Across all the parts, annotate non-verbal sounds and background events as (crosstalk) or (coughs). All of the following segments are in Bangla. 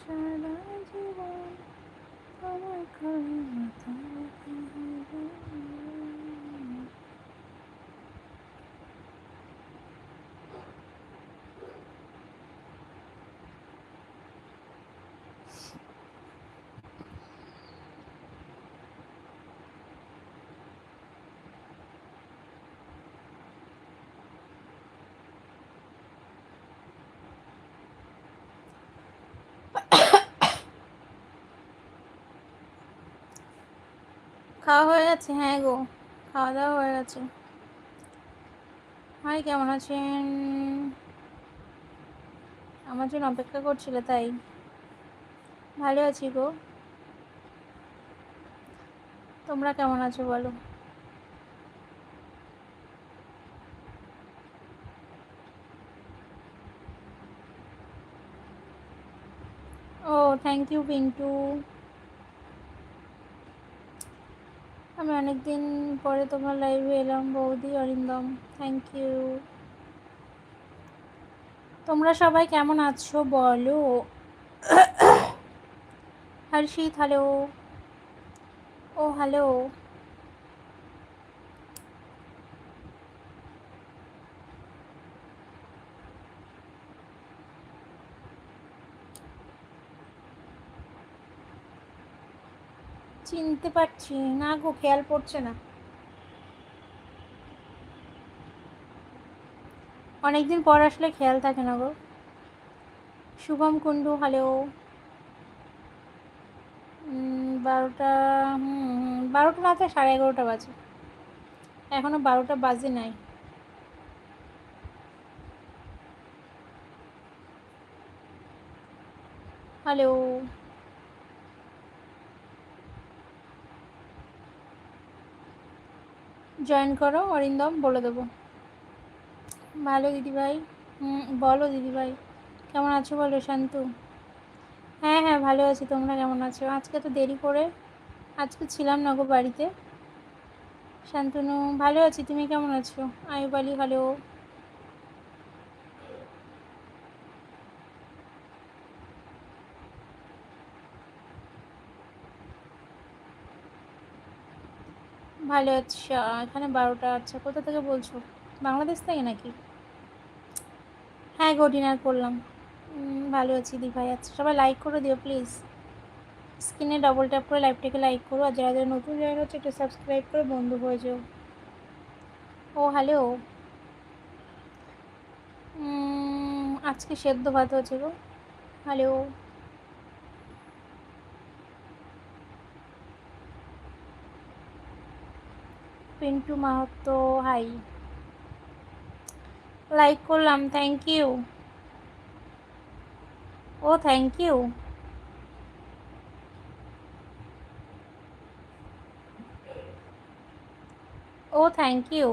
সারা জীবন তোমার করে মতো খাওয়া হয়ে গেছে? হ্যাঁ গো, খাওয়া দাওয়া হয়ে গেছে। হাই কেমন আছেন? আমার জন্য অপেক্ষা করছিল তাই। ভালো আছি গো। তোমরা কেমন আছো বলো? ও থ্যাংক ইউ পিন্টু। আমি অনেকদিন পরে তোমার লাইভে এলাম, বৌদি, অরিন্দম থ্যাংক ইউ তোমরা সবাই কেমন আছো বলো? (coughs) হর্ষিত হ্যালো ও হ্যালো চিনতে পারছি। না গো, খেয়াল পড়ছে না। অনেকদিন পর আসলে খেয়াল থাকে না গো। শুভম কুণ্ডু হ্যালো বারোটা, হুম বারোটা না তো সাড়ে এগারোটা বাজে। এখনও বারোটা বাজে নাই। হ্যালো জয়েন করো, অরিন্দম বলে দেবো। ভালো দিদিভাই হুম বলো দিদিভাই, কেমন আছো বলো শান্তু? হ্যাঁ হ্যাঁ ভালো আছি, তোমরা কেমন আছো? আজকে তো দেরি করে, আজকে ছিলাম না গো বাড়িতে। শান্তনু, ভালো আছি, তুমি কেমন আছো? আয়ু বালি হ্যালো ভালো আচ্ছা এখানে বারোটা আচ্ছা কোথা থেকে বলছো? বাংলাদেশ থেকে নাকি? হ্যাঁ গো ডিনার করলাম। ভালো আছি দি ভাই আচ্ছা সবাই লাইক করে দিও প্লিজ স্ক্রিনে ডবল ট্যাপ করে লাইভটাকে লাইক করো, আর যারা যারা নতুন জায়গা হচ্ছে একটু সাবস্ক্রাইব করে বন্ধু হয়ে যাও। ও হ্যালো আজকে সেদ্ধ ভাত হচ্ছে গো। Hello Pintu Mahato hi like করলাম থ্যাংক ইউ ও থ্যাংক ইউ ও থ্যাংক ইউ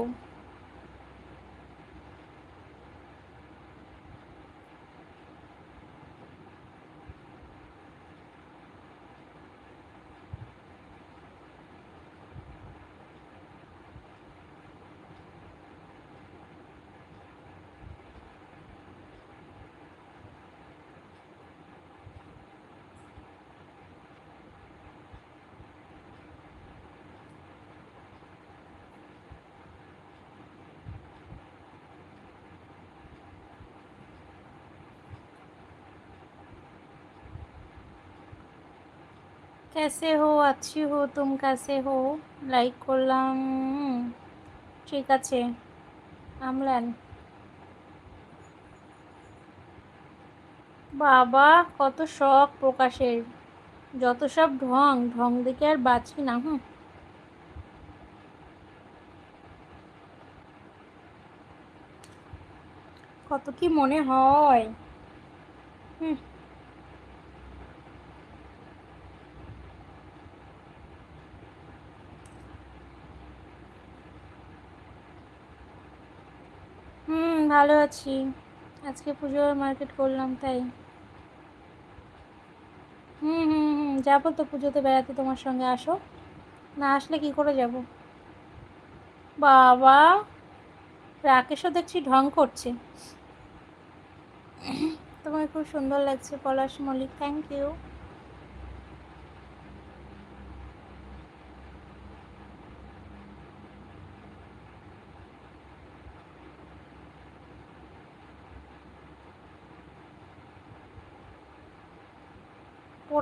कैसे हो अच्छी हो तुम कैसे हो লাইক করলাম ঠিক আছে আমলান বাবা কত শখ প্রকাশের যত সব ঢং ঢং দেখে আর বাঁচি না হুম কত কি মনে হয় হুম ভালো আছি। আজকে পুজোর মার্কেট করলাম, তাই। হুম হুম হুম, যাব তো পুজোতে, বেড়াতে তোমার সঙ্গে, আসো। না আসলে কি করে যাব? বাবা, রাকেশও দেখছি ঢং করছে। তোমাকে খুব সুন্দর লাগছে, পলাশ মল্লিক থ্যাংক ইউ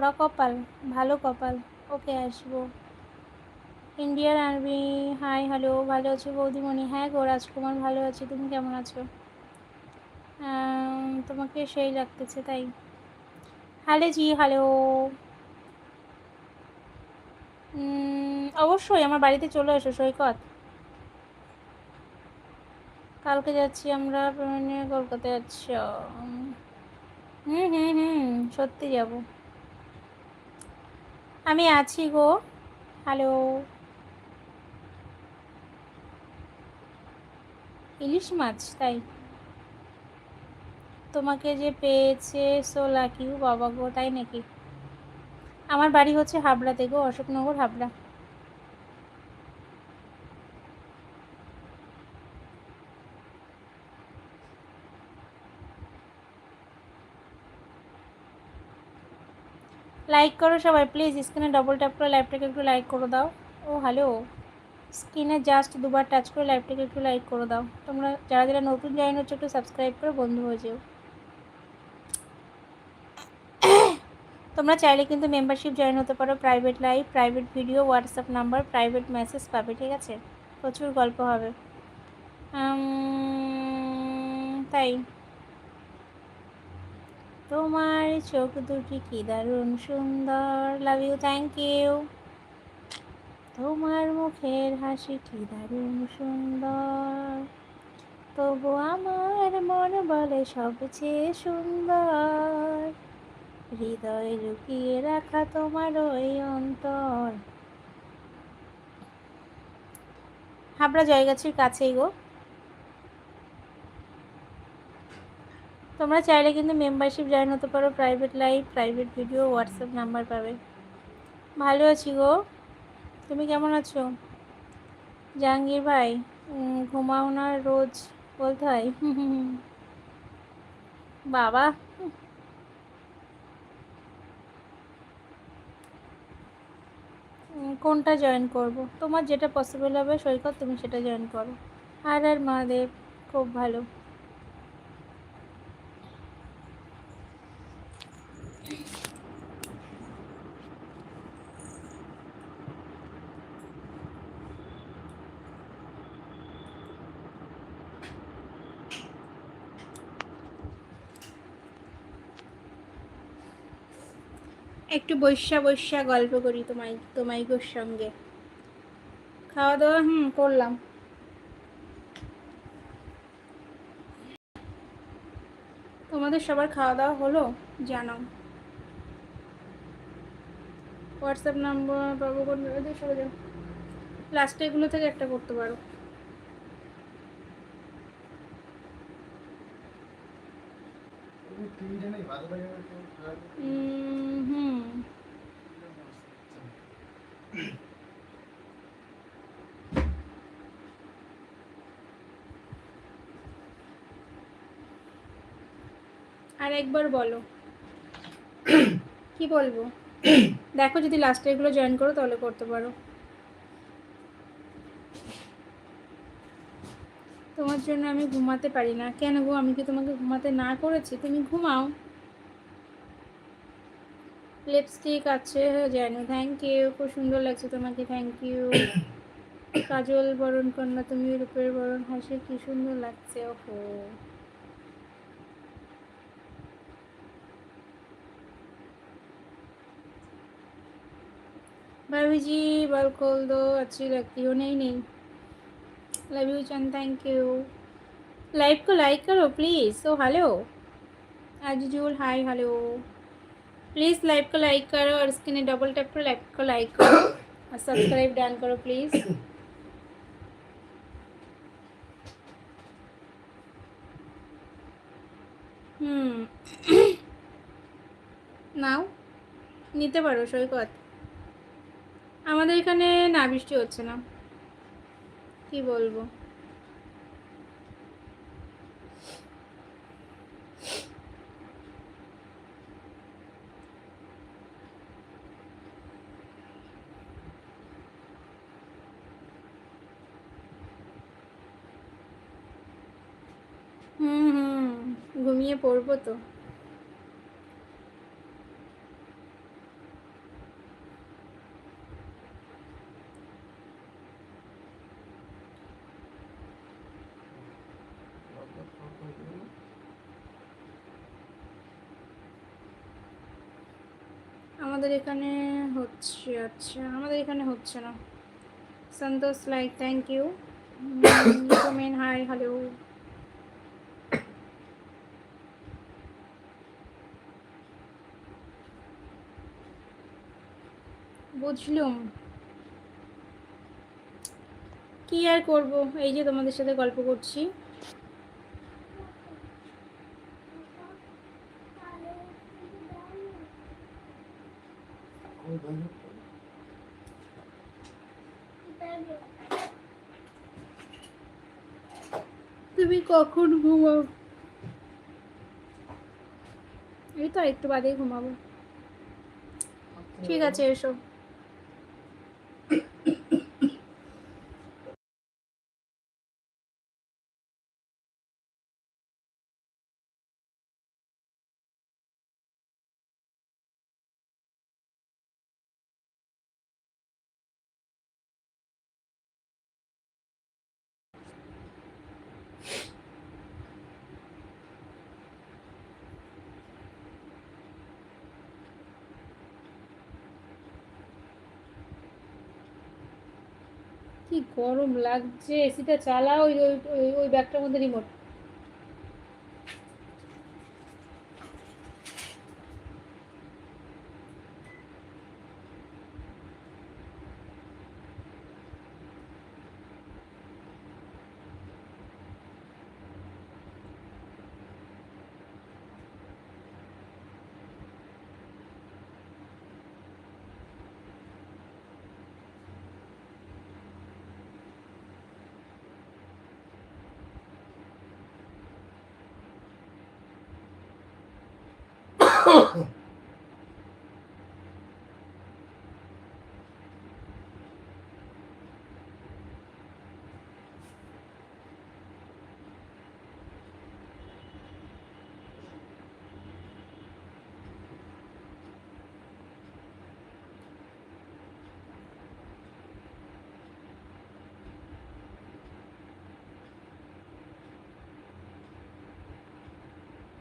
পোড়া কপাল, ভালো কপাল। ওকে, আসব। ইন্ডিয়ার আর্মি হাই, হ্যালো, ভালো আছো বৌদিমণি? হ্যাঁ গো, রাজকুমার, ভালো আছি। তুমি কেমন আছো? তোমাকে সেই লাগতেছে, তাই। হ্যালো জি, হ্যালো। অবশ্যই, আমার বাড়িতে চলে এসো, সৈকত। কালকে যাচ্ছি আমরা কলকাতায় আচ্ছা হুম হুম হুম, সত্যি যাব। আমি আছি গো। হ্যালো ইলিশ মাছ, তাই? তোমাকে যে পেয়েছে সো লাকি বাবা গো, তাই নাকি? আমার বাড়ি হচ্ছে হাবড়াতে গো, অশোকনগর, হাবড়া। লাইক করো সবাই প্লিজ স্ক্রিনে ডবল ট্যাপ করে লাইভটাকে একটু লাইক করে দাও। ও হ্যালো স্ক্রিনে জাস্ট দুবার টাচ করে লাইভটাকে একটু লাইক করে দাও। তোমরা যারা যারা নতুন জয়েন হচ্ছে একটু সাবস্ক্রাইব করে বন্ধু হয়ে যেও। (coughs) তোমরা চাইলে কিন্তু মেম্বারশিপ জয়েন হতে পারো private live private video WhatsApp number private message পাবে, ঠিক আছে? প্রচুর গল্প হবে। তাই। তোমার চোখ দুটি কি দারুণ সুন্দর? লাভ ইউ থ্যাংক ইউ তোমার মুখের হাসি কি দারুণ সুন্দর? তবু আমার মন বলে সবচেয়ে সুন্দর। হৃদয় লুকিয়ে রাখা তোমার ওই অন্তর। হাবড়া জয়গাছির কাছেই গো। তোমরা চাইলে কিন্তু মেম্বারশিপ জয়েন হতে পারো private live private video WhatsApp number পাবে। ভালো আছি গো। তুমি কেমন আছো? জাহাঙ্গীর ভাই ঘুমাও না রোজ, বলতে হয়। বাবা। কোনটা জয়েন করব? তোমার যেটা পসিবল হবে সৈকত, তুমি সেটা জয়েন করো। আর আর মহাদেব, খুব ভালো। একটু বৈশা বৈশা গল্প করি তোমায় তোমাইগোর সঙ্গে। খাওয়া দাওয়া হুম করলাম। তোমাদের সবার খাওয়া দাওয়া হলো? জানাও হোয়াটসঅ্যাপ নাম্বার পাবো কোন লাস্টে এগুলো থেকে একটা করতে পারো। হুম। আর একবার বলো। কি বলব? দেখো যদি লাস্টে এগুলো জয়েন করো তাহলে করতে পারো। তোমার জন্য আমি ঘুমাতে পারি না। কেন গো? আমি কি তোমাকে ঘুমাতে না করেছি? তুমি ঘুমাও। লিপস্টিক আছে, জানো। থ্যাংক ইউ খুব সুন্দর লাগছে তোমাকে। থ্যাংক ইউ কাজল বরণ কন্যা, তুমি রূপের বরণ। হাসি, কি সুন্দর লাগছে। ওহো। भाभी जी बाल खोल दो अच्छी लगती हो नहीं नहीं love you Chand thank you live को लाइक करो प्लीज़ सो हेलो आजूल हाय हेलो प्लीज़ लाइव को लाइक करो और स्क्रीन डबल टैप करो लाइव को लाइक करो और सब्सक्राइब डन करो प्लीज़ হুম নাও নিতে পারো সৈকত আমাদের এখানে না বৃষ্টি হচ্ছে না। কি বলব? হুম হুম ঘুমিয়ে পড়ব তো। আমাদের এখানে হচ্ছে আচ্ছা আমাদের এখানে হচ্ছে না। সন্তোষ লাইক থ্যাংক ইউ মেন হাই হ্যালো বুঝলুম। কি আর করব? এই যে তোমাদের সাথে গল্প করছি তুমি কখন ঘুমাব? এই তো একটু বাদেই ঘুমাবো। ঠিক আছে এসো। কি গরম লাগছে? এসিটা চালাও ওই ওই ওই- ব্যাগটার মধ্যে রিমোট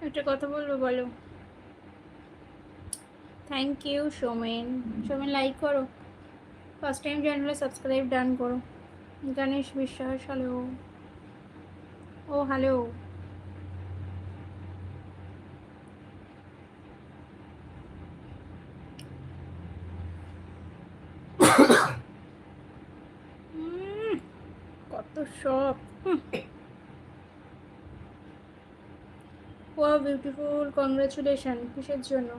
একটা কথা বলব বলো। Thank you Somen Somen like করো first time join subscribe done করো গণেশ বিশ্বাস হ্যালো ও হ্যালো কত শখ। ওয়া বিউটিফুল কংগ্রেচুলেশন কিসের জন্য?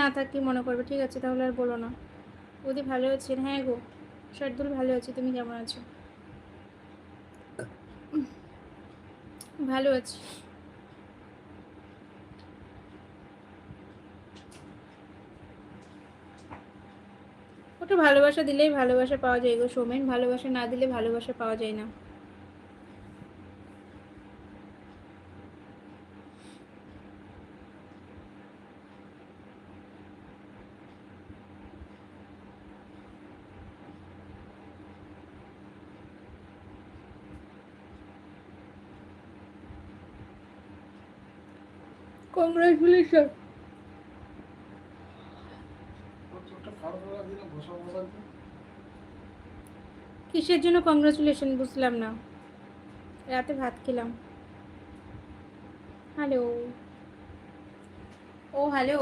না থাক মনে করবে, ঠিক আছে, তাহলে আর বলো না। বৌদি ভালো আছেন? হ্যাঁ গো, শার্দুল ভালো আছি, তুমি কেমন আছো? ভালো আছি। ওটা ভালোবাসা দিলেই ভালোবাসা পাওয়া যায় গো, সোমেন। ভালোবাসা না দিলে ভালোবাসা পাওয়া যায় না। কংগ্রাচুলেশন। কিসের জন্য কংগ্রেচুলেশন বুঝলাম না। রাতে ভাত খেলাম। Hello O hello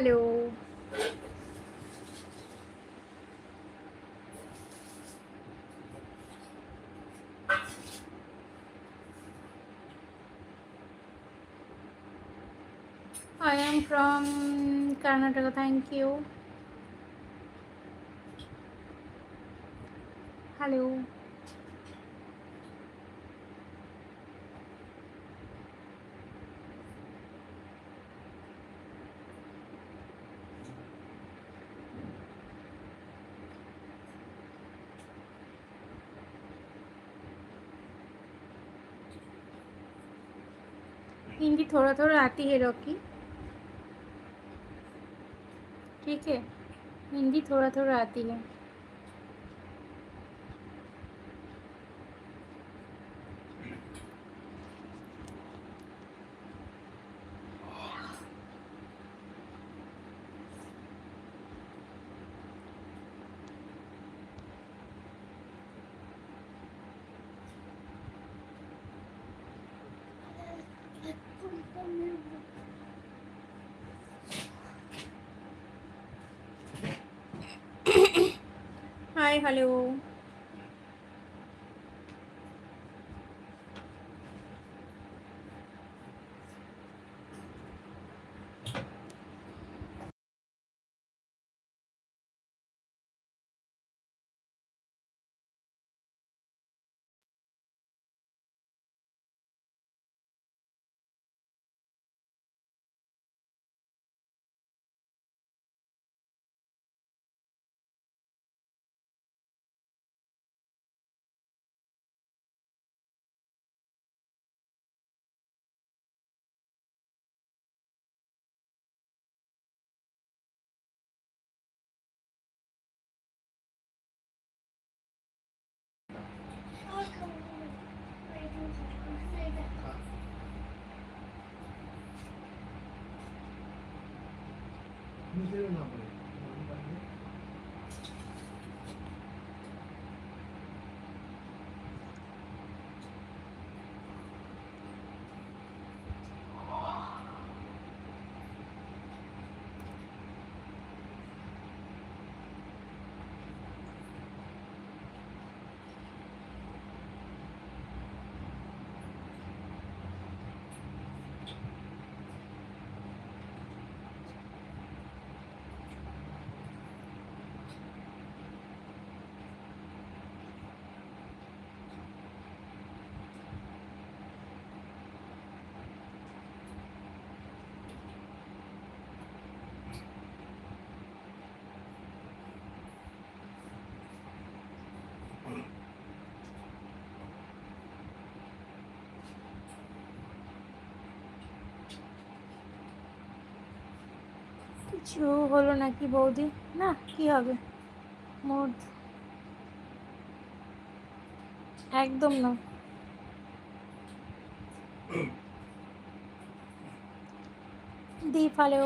Hello. I am from Karnataka. Thank you. Hindi थोड़ा थोड़ा आती है रॉकी। ठीक है। हिंदी थोड़ा थोड़ा आती है। Hi, hello. Müzenin amacı. কিছু হলো নাকি বৌদি? না, কি হবে? মোট একদম না। দীপ হ্যালো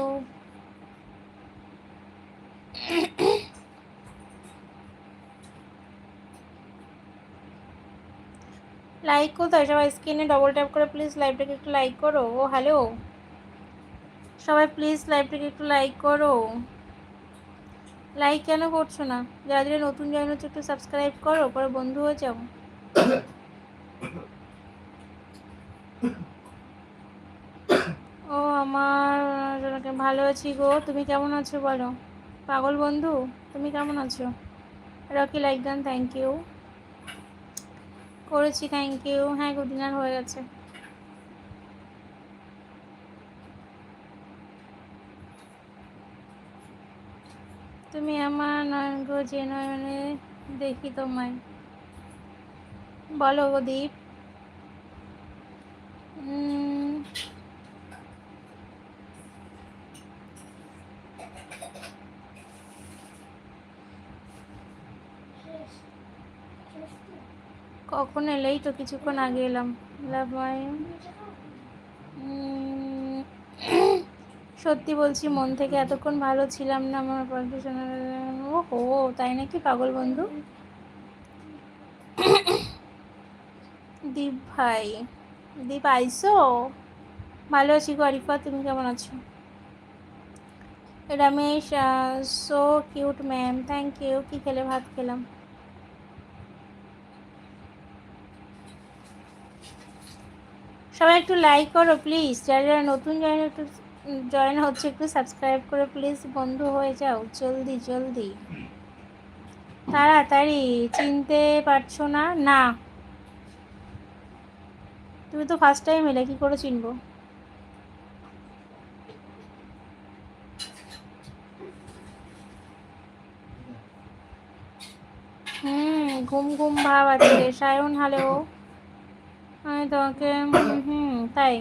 লাইক কোথায় সবাই স্ক্রিনে ডবল ট্যাপ করে প্লিজ লাইভটাকে একটু লাইক করো। ও হ্যালো সবাই প্লিজ লাইভটাকে একটু লাইক করো। লাইক কেন করছ না? যারা যারা নতুন জয়েন হচ্ছে একটু সাবস্ক্রাইব করো, পরে বন্ধু হয়ে যাও। ও আমার ভালো আছি গো। তুমি কেমন আছো বলো? পাগল বন্ধু, তুমি কেমন আছো? Rocky like done thank you করেছি থ্যাংক ইউ হ্যাঁ গুড ডিনার হয়ে গেছে। তুমি আমার নয়ন গো যে নয়নে দেখি তোমায়। বলো দীপ। কখন এলেই তো কিছুক্ষণ আগে এলাম। লাভ সত্যি বলছি, মন থেকে এতক্ষণ ভালো ছিলাম না আমার প্রফেশনাল ও হো তাই নাকি পাগল বন্ধু? দীপ ভাই, দীপ আইসো? ভালো আছি গো আরিফা, তুমি কেমন আছো? Ramesh so cute ma'am thank you কি খেলে ভাত খেলাম? সবাই একটু লাইক করো প্লিজ যারা যারা নতুন জয়েন একটু জয়েন হচ্ছে, একটু সাবস্ক্রাইব করে প্লিজ বন্ধু হয়ে যাও, জলদি জলদি। তাড়াতাড়ি, চিনতে পারছ না? না। তুমি তো ফার্স্ট টাইম এলে, কি করে চিনবো? হুম, ঘুম ঘুম ভাব আছে। সায়ন হ্যালো আমি তোমাকে হুম, তাই।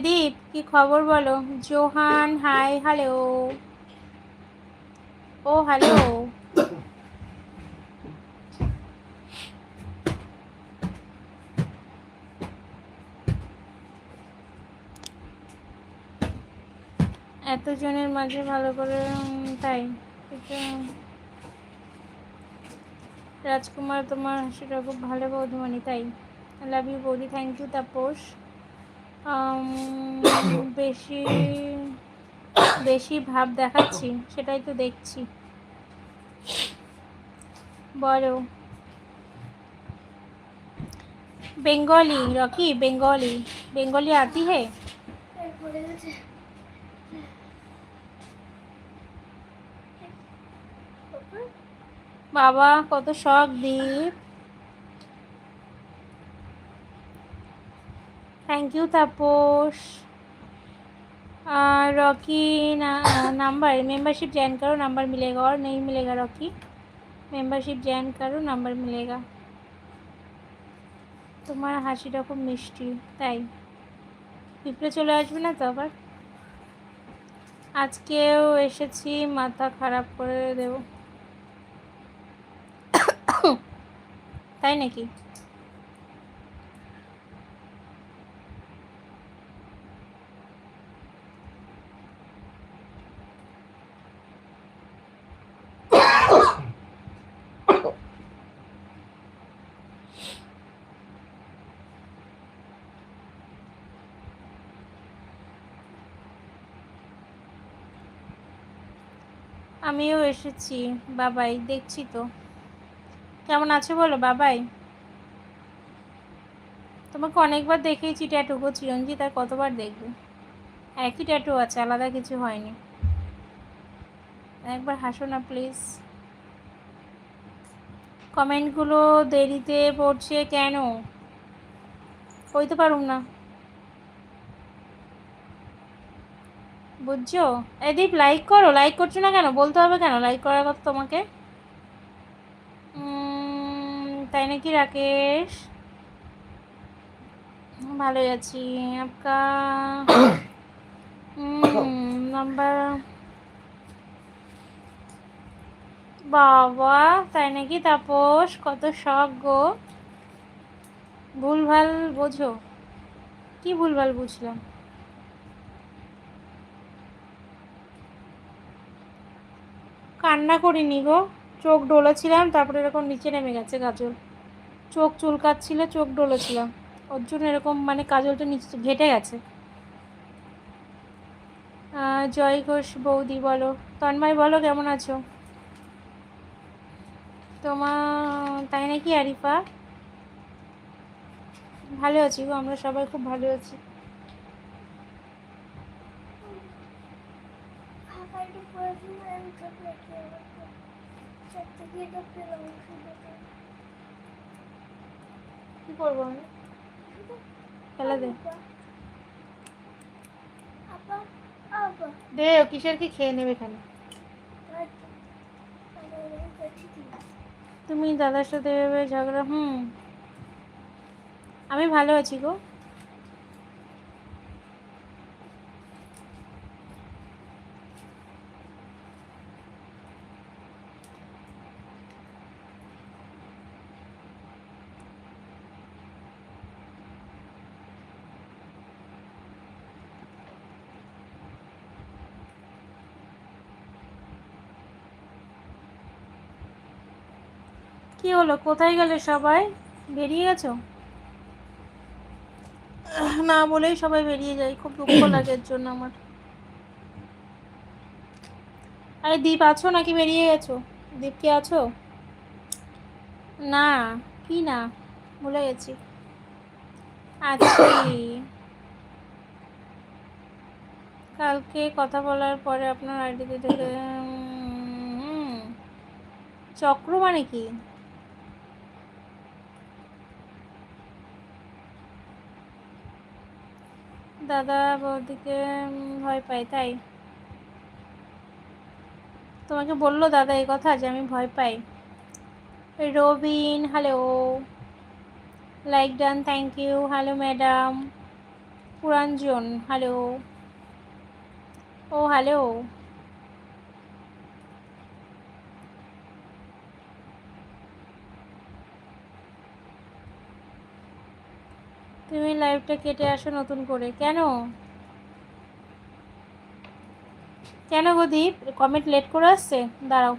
দীপ কি খবর বলো? Johan, hi, hello. ও, হ্যালো। এতজনের মাঝে ভালো করে তাই। রাজকুমার তোমার হাসিটা খুব ভালো বৌদিমণি, তাই। লাভ ইউ বৌদি। Thank you Tapas. বেশি বেশি ভাব দেখাচ্ছি, সেটাই তো দেখছি। বলো। বেঙ্গলি, রকি, বেঙ্গলি বেঙ্গলি আতি হে? বাবা, কত শখ Deep thank you Tapas Rocky number membership join करो नंबर मिलेगा और नहीं मिलेगा रॉकी মেম্বারশিপ জয়েন করো নাম্বার মিলেগা তোমার হাসিটা খুব মিষ্টি তাই পিঁপড়ে চলে আসবে না তো আবার আজকেও এসেছি মাথা খারাপ করে দেব (coughs) তাই নাকি আমিও এসেছি, বাবাই, দেখছি তো। কেমন আছে বলো, বাবাই? তোমাকে অনেকবার দেখেইছি ট্যাটুকো চিরঞ্জিত, আর কতবার দেখবে। একই ট্যাটু আছে, আলাদা কিছু হয়নি। একবার হাসো না, প্লিজ। কমেন্টগুলো দেরিতে পড়ছে কেন? কইতে পারুম না। বুঝছ? এদীপ লাইক করো। লাইক করছ না কেন? বলতে হবে কেন? লাইক করার কথা তোমাকে? তাই নাকি রাকেশ? ভালোই আছি। আপকা? (coughs) নাম্বার বাবা তাই নাকি তাপস? কত শখ গো। ভুলভাল বোঝো। কি ভুলভাল বুঝলাম? কান্না করিনি গো। চোখ ডোলেছিলাম, তারপরে এরকম নিচে নেমে গেছে কাজল। চোখ চুলকাচ্ছিল, চোখ ডোলেছিলাম। ওর জন্য এরকম মানে কাজলটা নিচে ঘেটে গেছে। জয় ঘোষ বৌদি বলো। তন্ময় বলো, কেমন আছো? তোমার তাই নাকি আরিফা? ভালো আছি গো, আমরা সবাই খুব ভালো আছি। কি করব আমি? ফেলে দে। দে কিসের কি খেয়ে নেবে এখানে? তুমি দাদার সাথে ঝগড়া, হুম। আমি ভালো আছি গো। কি হলো? কোথায় গেলে সবাই? বেরিয়ে গেছো? না বলেই সবাই বেরিয়ে যায়। খুব দুঃখ লাগে এর জন্য আমার। আরে দীপ আছো নাকি বেরিয়ে গেছো? দীপ কি আছো? না কি না? ভুলে গেছি। আছি। কালকে কথা বলার পরে আপনার আইডিতে উম, চক্র মানে কি? দাদা বৌদিকে ভয় পাই তাই? তোমাকে বলল দাদা এই কথা যে আমি ভয় পাই। Robin hello like done thank you hello madam Puranjan hello O hello তুমি লাইফটা কেটে আসো নতুন করে। কেন? কেন গো দীপ? কমেন্ট লেট করে আসছে? দাঁড়াও।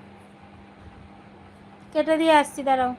কেটে দিয়ে আসছি, দাঁড়াও।